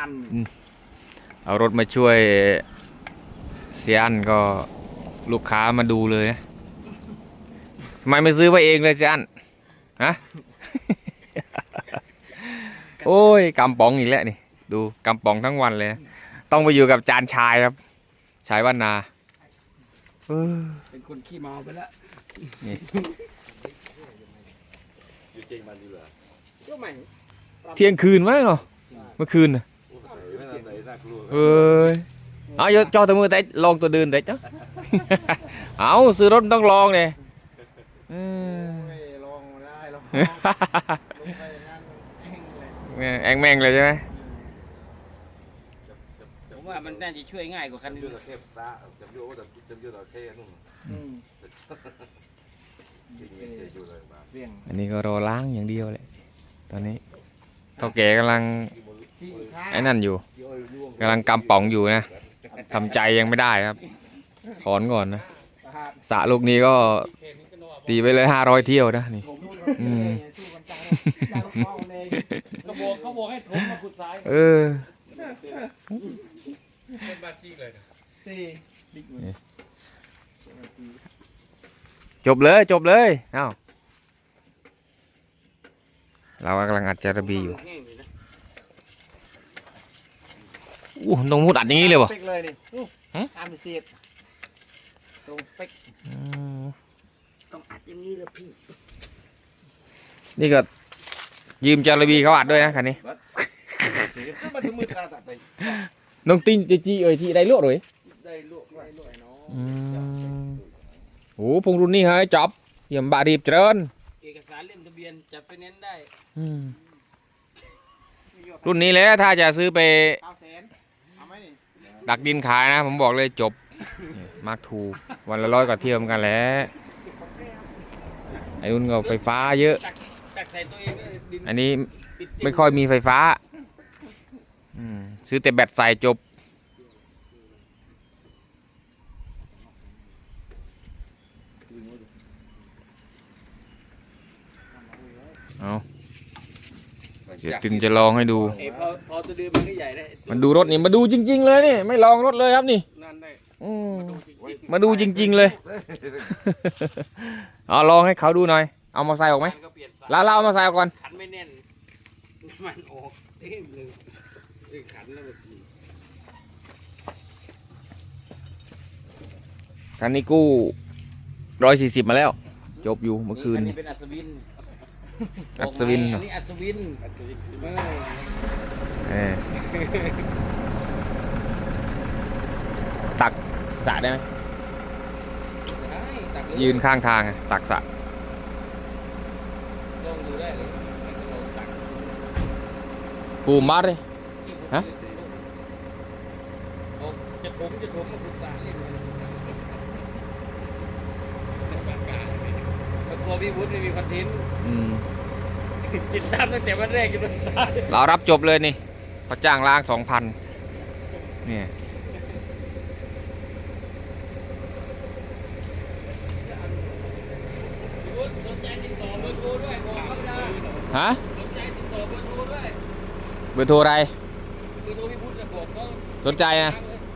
านเอารถมาช่วยเซียนก็ลูกค้ามาดูเลยนะทำไมไม่ซื้อมาเองเลยเซียนฮะโอ้ยกำป๋องอีกแล้วนี่ ดูกำป๋องทั้งวันเลยนะต้องไปอยู่กับจานชายครับ ชายบ้านนาเออเป็นคนขี้เมาไปแล้วอยู่จริงมันอยู่เหรอก็ไม่เที่ยงคืนไหมเนาะเมื่อคืนน่ะโอ้ยไม่ทั นไหนน่ากลัวเอ้ยเอาเดี๋ยวจอตัวมือแต่ลองตัวเดินแต่จ้ะเอาซื้อรถต้องลองเลยเออไม่ลองไม่ได้ลองลงไปอย่างนั้นแห้งเลยแม่งแองแม่งเลยใช่ไหมผมว่ามันน่าจะช่วยง่ายกว่าคันจำนี้ยุทธเทพซะจำยุทธจำยุทธเทพนู่นอืมจริงๆเทอยู่เลยมาเรียงอันนี้ก็รอล้างอย่างเดียวเลยตอนนี้เท่าแก่กำลังที่ข้าง ไอ้นั่นอยู่โยยล่วงกำลังกำป๋องอยู่นะทำใจยังไม่ได้ครับ ถอนก่อนนะสระลูกนี้ก็ตีไปเลยห้าร้อยเที่ยวนะนี่อืมก็บอกเขาบอกให้ถมมาขุดซ้ายเออจบเลยจบเลยเอ้าเรากำลังอัดจารบีอยู่ แห้งเลยนะ อู้ตรงมุดอัดอย่างนี้เลยวะ สเปคเลยนี่ฮะสามพิเศษตรงสเปคอืมต้องอัดอย่างนี้เลยพี่นี่ก็ยืมจารบีเขาอัดด้วยนะคันนี้มันถึงมือตาตัดไปน้องติ้งจีจีเอ้ยที่ได้ลวดเลยได้ลวกได้ลวกเนาะอืมโอ้พงรุ่นนี้ให้จับเยี่ยมบารีบเจริญเอกสารเล่มทะเบียนจับไปเน้นได้อืมรุ่นนี้แหละถ้าจะซื้อไป เก้าแสนเอาไหมนี่ ดักดินขายนะ ผมบอกเลยจบ มาร์คทูวันละร้อยกว่าเที่ยวเหมือนกันแหละไอ้รุ่นก็ไฟฟ้าเยอะ อันนี้ไม่ค่อยมีไฟฟ้าซื้อแต่แบตใส่จบ เอา เดี๋ยวตึงจะลองให้ดู เอ้ยพอพอตัวเดิมมันก็ใหญ่ได้มันดูรถนี่มาดูจริง ๆ เลยนี่ไม่ลองรถเลยครับนี่นั่นได้อืมมาดูจริง ๆ เลย เอาลองให้เขาดูหน่อย เอามาใส่ออกไหมนก็เปลี่ยนฝาแล้วเราเอามาใส่ออกก่อนขันไม่แน่น มันออกเต็มเลยเออขันแล้วแบบคันนี้กู้ร้อยสี่สิบมาแล้ว จบอยู่เมื่อคืน อันนี่นี้เป็นอัศวิน อัศวินเหรอ อันนี้อัศวินอัศวินเออเออตักสระได้ไหมได้ตักเลยยืนข้างทางอะตักสระลองดูได้เลยให้เขาลองตักปูมัดเลยที่ผมฮะบอกจะถมจะถมมาปรึกษาเล่นเลยในบ้านกลางเลยแล้วกลัวพี่วุฒิไม่มีคอนเทนต์อืมติดตามตั้งแต่วันแรกจนวันสุดท้ายเรารับจบเลยนี่เขาจ้างล้างสองพันเนี่ยพี่วุฒิสนใจติดต่อเบอร์โทรด้วยบอกเขาได้ฮะสนใจติดต่อเบอร์โทรด้วยเบอร์โทรอะไรเบอร์โทรพี่วุฒิจะบอกเขาสนใจนะ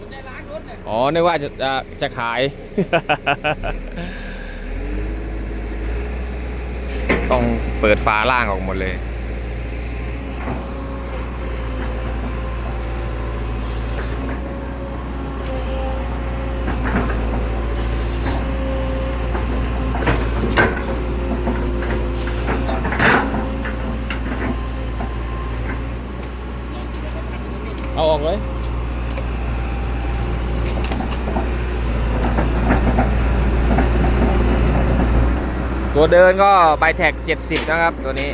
สนใจร้านรถเนี่ยอ๋อนึกว่าจะจะจะขาย ต้องเปิดฝาล่างออกหมดเลย เอาออกเลย ตัวเดินก็ไบแท็ก70 นะครับ ตัวนี้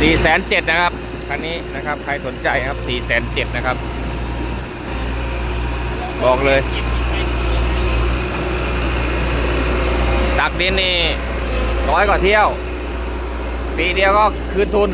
สี่แสนเจ็ดนะครับ คันนี้นะครับ ใครสนใจครับสี่แสนเจ็ดนะครับ บอกเลย ตักดินนี่ ร้อยกว่าเที่ยว ปีเดียวก็คืนทุน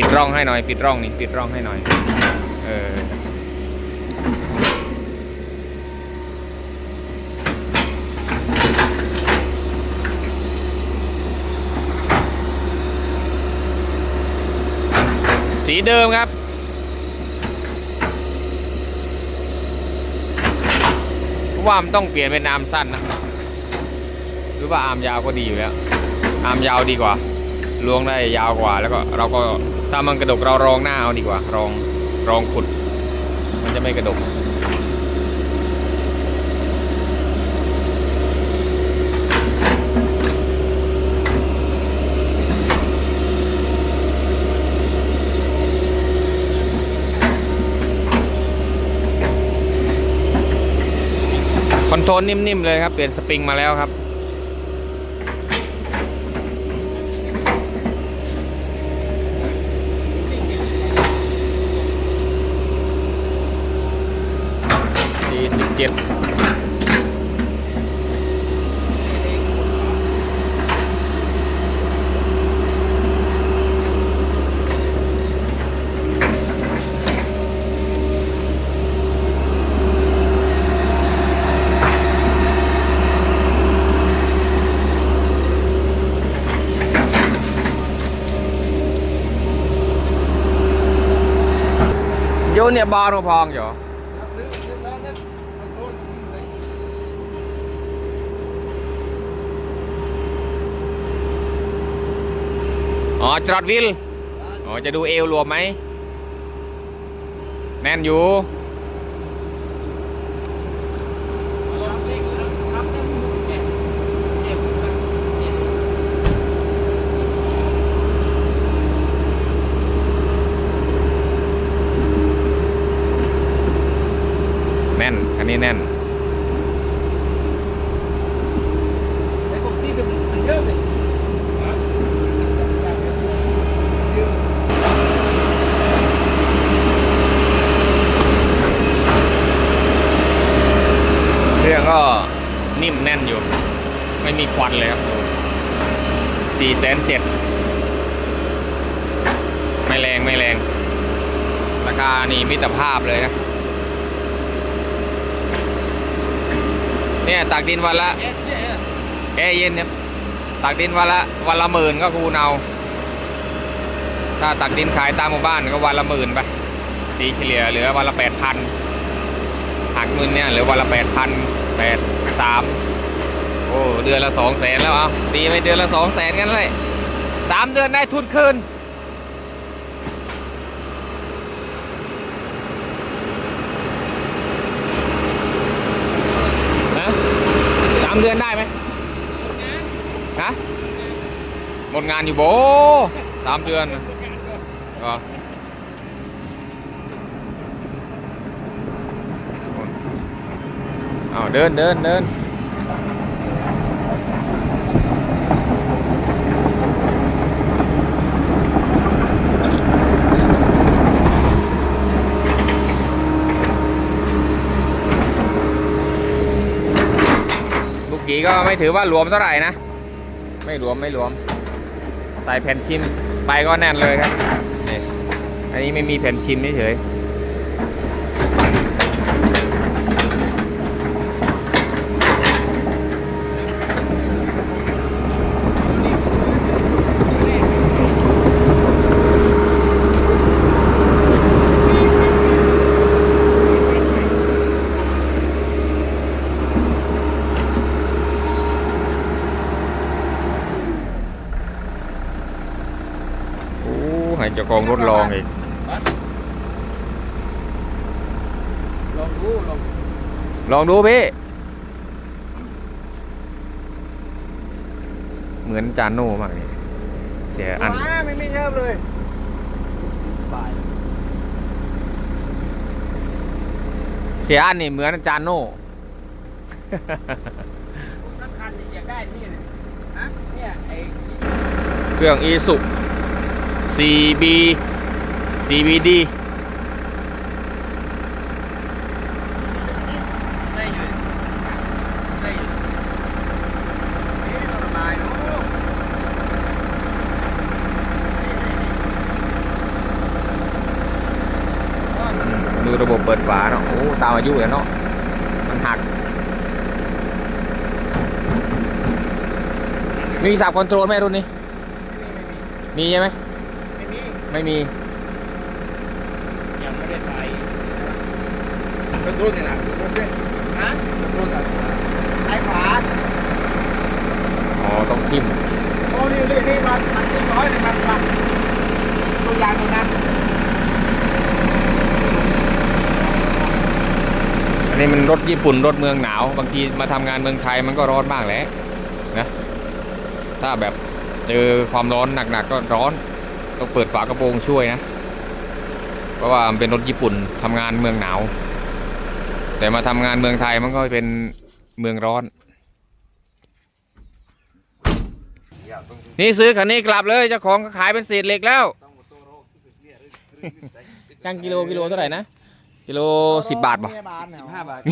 ปิดร่องให้หน่อย ปิดร่องนี่ปิดร่องให้หน่อย เออสีเดิมครับ ว่ามันต้องเปลี่ยนเป็นอาร์มสั้นนะ หรือว่าอาร์มยาวก็ดีอยู่แล้ว อาร์มยาวดีกว่า ล้วงได้ยาวกว่าแล้วก็เราก็ ถ้ามันกระดกเรารองหน้าเอาดีกว่า รองรองขุด มันจะไม่กระดกคอนโทรลนิ่มๆเลยครับ เปลี่ยนสปริงมาแล้วครับ สี่สิบเจ็ดโยนเนี่ยบ อ๋อจอดวิลอ๋อจะดูเอวรวมไหม แน่นอยู่แน่น อันนี้แน่น ไอ้พวกที่เป็นมันเยอะเลย เครื่องก็นิ่มแน่นอยู่ ไม่มีควันเลยครับสี่แสนเจ็ดไม่แรงไม่แรง ราคานี่มิตรภาพเลยนะ เนี่ยตากดินวันละแอร์เย็นเนี่ยตากดินวันละวันละหมื่นก็คูณเอา ถ้าตักดินขายตามหมู่บ้านก็วันละหมื่นไปตีเฉลี่ยเหลือวันละแปดพันหักเงินเนี่ยเหลือวันละแปดพันแปดสาม โอ้เดือนละสองแสนแล้วเอาตีไปเดือนละสองแสนกันเลยสามเดือนได้ทุนคืนฮะสามเดือนได้ไหมฮะหมดงานอยู่โบสามเดือนก็เอาเดินเดินเดินีก็ไม่ถือว่ารวมเท่าไหร่นะ ไม่รวมไม่รวม ใส่แผ่นชิมไปก็แน่นเลยครับนี่อันนี้ไม่มีแผ่นชิมเฉยาของรถลองอีก ลองดูลองลองดูพี่ เหมือนจานโน่มากเลยเสียอัน ว้าไม่ไม่เยิบเลยบายเสียอันนี่เหมือนจานโน่ สำคัญอยากได้นี่เลยฮะเนี่ยไอ้เครื่องอีสุ CB CBD ไดูได้ยู่นี่สบยลูกระบบเปิดฝาเนาะ โอ้ตามอายุแล้วเนาะ มันหัก มีสับคอนโทรลไหมรุ่นนี้ มีใช่ไหม ไม่มีไม่มี ยังไม่ได้ไป เป็นรุ่นเนี่ยนะเป็นรุ่นเนี่ยฮะเป็นรุ่นอะไรซ้ายขวาอ๋อ ต้องทิ่มโอ้นี่นี่นี่มันมันไม่ร้อยเลยมันมันตัวอย่างตรงนั้นอันนี้มันรถญี่ปุ่นรถเมืองหนาว บางทีมาทำงานเมืองไทยมันก็ร้อนมากแหล้วนะ ถ้าแบบเจอความร้อนหนักๆก็ร้อน ต้องเปิดฝากระโปรงช่วยนะ เพราะว่ามันเป็นรถญี่ปุ่นทำงานเมืองหนาว แต่มาทำงานเมืองไทยมันก็เป็นเมืองร้อน นี่ซื้อคันนี้กลับเลยเจ้าของก็ขายเป็นเศษเหล็กแล้วต้องโตโรเนี่ยเรื่องเรื่องใส่จ้างกิโลกิโลเท่าไหร่นะกิโลสิบบาทป่ะสิบสิบห้าบาท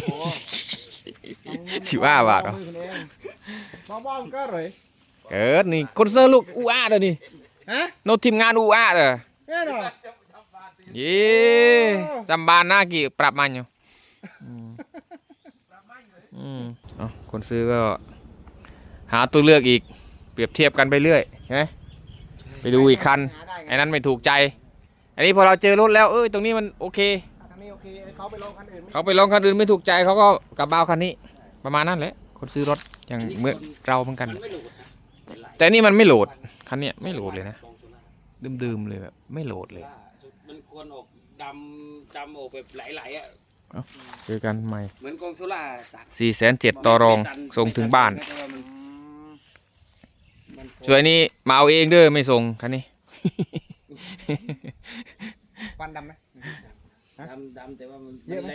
สิบห้าบาทเหรอมองมองก็เลยเกิดนี่คนเซอร์ลูกอูอาเด้อนี่ ฮะโนตทีมงานอูอาเด้อเนี่ยเหรอเย้จำบานหน้ากี่ปรับมันอยู่อืมอืมเอ้าคนซื้อก็ หาตัวเลือกอีก เปรียบเทียบกันไปเรื่อยใช่ไหมไปดูอีกคันหาได้ไงไอ้นั้นไม่ถูกใจ อันนี้พอเราเจอรถแล้วเอ้ยตรงนี้มันโอเค ทางนี้โอเคเขาไปลงคันอื่นไม่เขาไปลองคันอื่นไม่ถูกใจเขาก็กลับมาเอาคันนี้ ประมาณนั้นแหละคนซื้อรถอย่างเมื่อเราเหมือนกัน มันไม่หลุดนะเป็นไรแต่นี่มันไม่โหลด คันเนี้ยไม่โหลดเลยนะกองโซล่าดื่มๆเลยแบบไม่โหลดเลย มันควรออกดำดำออกแบบไหลๆอะเจอกันใหม่เหมือนกองโซล่าสัตว์สี่แสนเจ็ดต่อรองส่งถึงบ้านแต่ว่ามันมันส่วนนี้มาเอาเองเด้อไม่ส่งคันนี้ควันดำไหมดำดำแต่ว่ามันเยอะไหมแร